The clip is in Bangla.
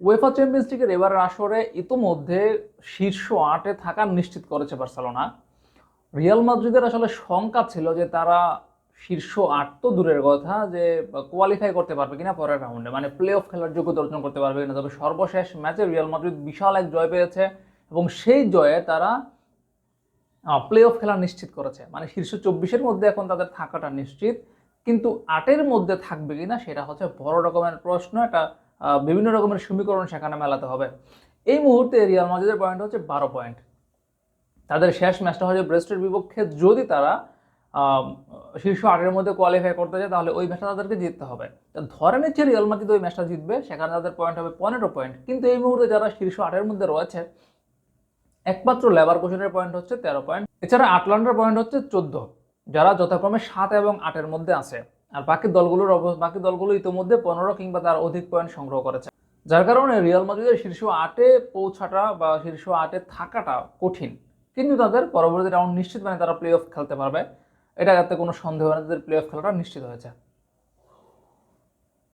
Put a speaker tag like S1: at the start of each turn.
S1: ওয়েফা চ্যাম্পিয়ন্স লিগের এবারের আসরে ইতোমধ্যে শীর্ষ আটে থাকা নিশ্চিত করেছে বার্সেলোনা। রিয়াল মাদ্রিদের আসলে শঙ্কা ছিল যে তারা শীর্ষ আট তো দূরের কথা, যে কোয়ালিফাই করতে পারবে কিনা পরের রাউন্ডে মানে প্লে অফ খেলার যোগ্যতা অর্জন করতে পারবে কিনা, তবে সর্বশেষ ম্যাচে রিয়াল মাদ্রিদ বিশাল এক জয় পেয়েছে এবং সেই জয়ে তারা প্লে অফ খেলা নিশ্চিত করেছে। মানে শীর্ষ চব্বিশের মধ্যে এখন তাদের থাকাটা নিশ্চিত, কিন্তু আটের মধ্যে থাকবে কিনা সেটা হচ্ছে বড় রকমের প্রশ্ন। এটা বিভিন্ন রকমের সমীকরণ সেখানে মেলাতে হবে। এই মুহূর্তে রিয়াল মাদ্রিদের পয়েন্ট হচ্ছে বারো পয়েন্ট তাদের শেষ ম্যাচটা হচ্ছে ব্রেস্টের বিপক্ষে যদি তারা শীর্ষ আটের মধ্যে কোয়ালিফাই করতে যায় তাহলে ওই ম্যাচটা তাদেরকে জিততে হবে। ধরে নিচ্ছে রিয়াল মাদ্রিদ ওই ম্যাচটা জিতবে, সেখানে তাদের পয়েন্ট হবে পনেরো পয়েন্ট কিন্তু এই মুহূর্তে যারা শীর্ষ আটের মধ্যে রয়েছে, একমাত্র লেবার কোশনের পয়েন্ট হচ্ছে তেরো পয়েন্ট এছাড়া আটলান্টার পয়েন্ট হচ্ছে চোদ্দ। যারা যথাক্রমে সাত এবং আটের মধ্যে আছে। আর বাকি দলগুলোর বাকি দলগুলো ইতিমধ্যে পনেরো কিংবা তার অধিক পয়েন্ট সংগ্রহ করেছে। যার কারণে রিয়াল মাদ্রিদের শীর্ষ আটে পৌঁছাটা বা শীর্ষ আটে থাকাটা কঠিন। কিন্তু তাদের পরবর্তী রাউন্ড নিশ্চিত মানে তারা প্লে অফ খেলতে পারবে। এটা যাতে কোনো সন্দেহ নেই তাদের প্লে অফ খেলাটা নিশ্চিত হয়েছে।